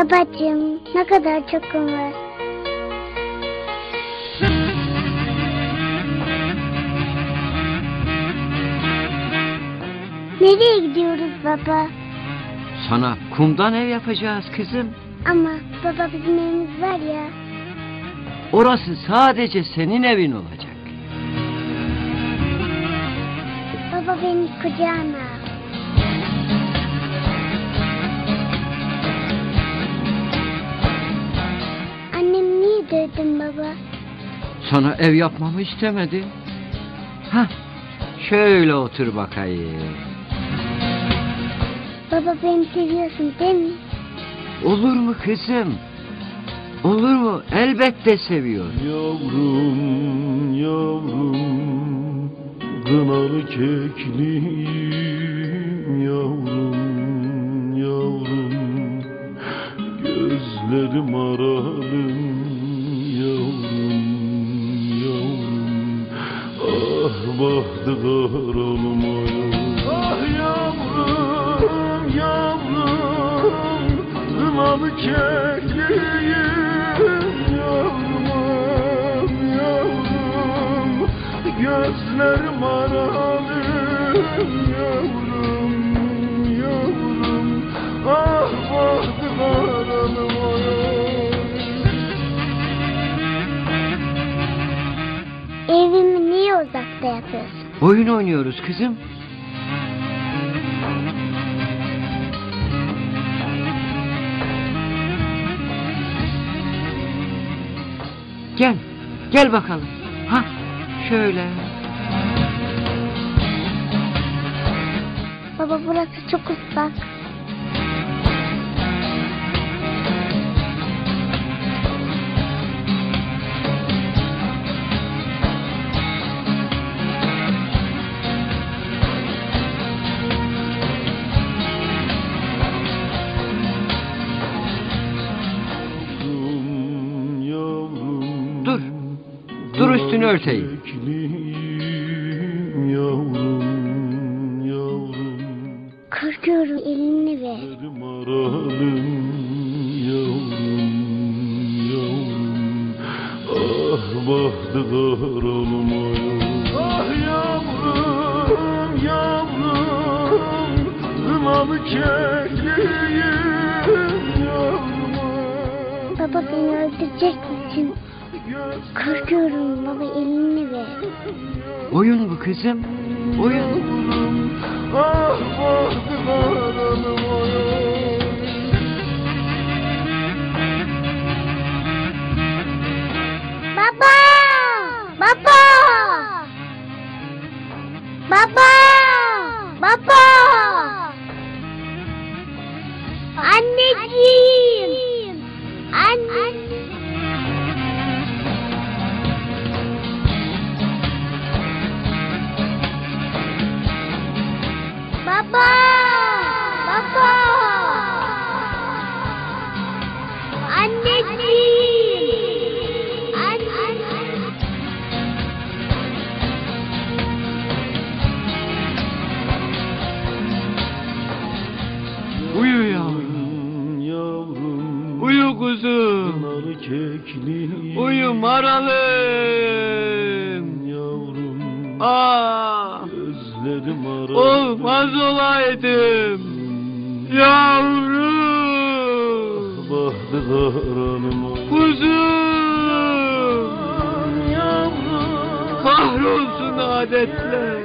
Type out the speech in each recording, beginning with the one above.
Babacığım ne kadar çok var. Nereye gidiyoruz baba? Sana kumdan ev yapacağız kızım. Ama baba bizim evimiz var ya. Orası sadece senin evin olacak. Baba beni kucağına al. Dövdün baba? Sana ev yapmamı istemedi. Hah, şöyle otur bakayım. Baba beni seviyorsun değil mi? Olur mu kızım? Olur mu? Elbette seviyorum. Yavrum, yavrum, kınalı kekliğim yavrum, yavrum, gözlerim aralım ah bahtı karalım yavrum. Ah yavrum, yavrum, kınalı kekliğim yavrum, yavrum, gözlerim aralım yavrum, yavrum, ah bahtı karalım Oyun oynuyoruz kızım. Gel, gel bakalım. Ha, şöyle. Baba burası çok ıslak. Üstünü örteyim. Yavrum, yavrum, Korkuyorum elini ver. yavrum, yavrum, ah yavrum. Ah yavrum, kekliğim yavrum. Baba beni öldürecek misin? Korkuyorum baba elini ver. Oyun bu kızım, oyun. Ah oyun. Baba! Baba! Baba! Baba! Anneciğim! Anne! Uyu yavrum, Yavrum, uyu kuzum. Uyu maralım. Yavrum, Aa, gözlerim aralım. olmaz olaydım. Yavrum. Bahtı. Kuzum. Yavrum, Kahrolsun adetler.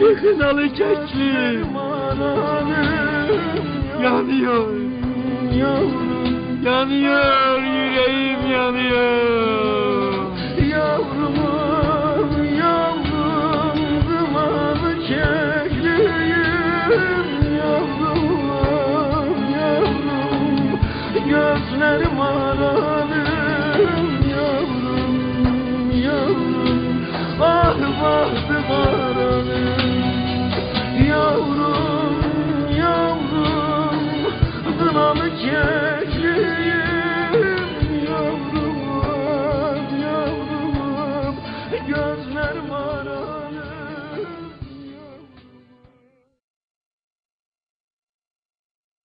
Bir kız alacaksın. Yanıyor. Yanıyor yüreğim yanıyor. Yavrumun yavrum dumanı çekliyim. Yavrum yavrum gözlerim aranım. Yavrum yavrum ah bahtım.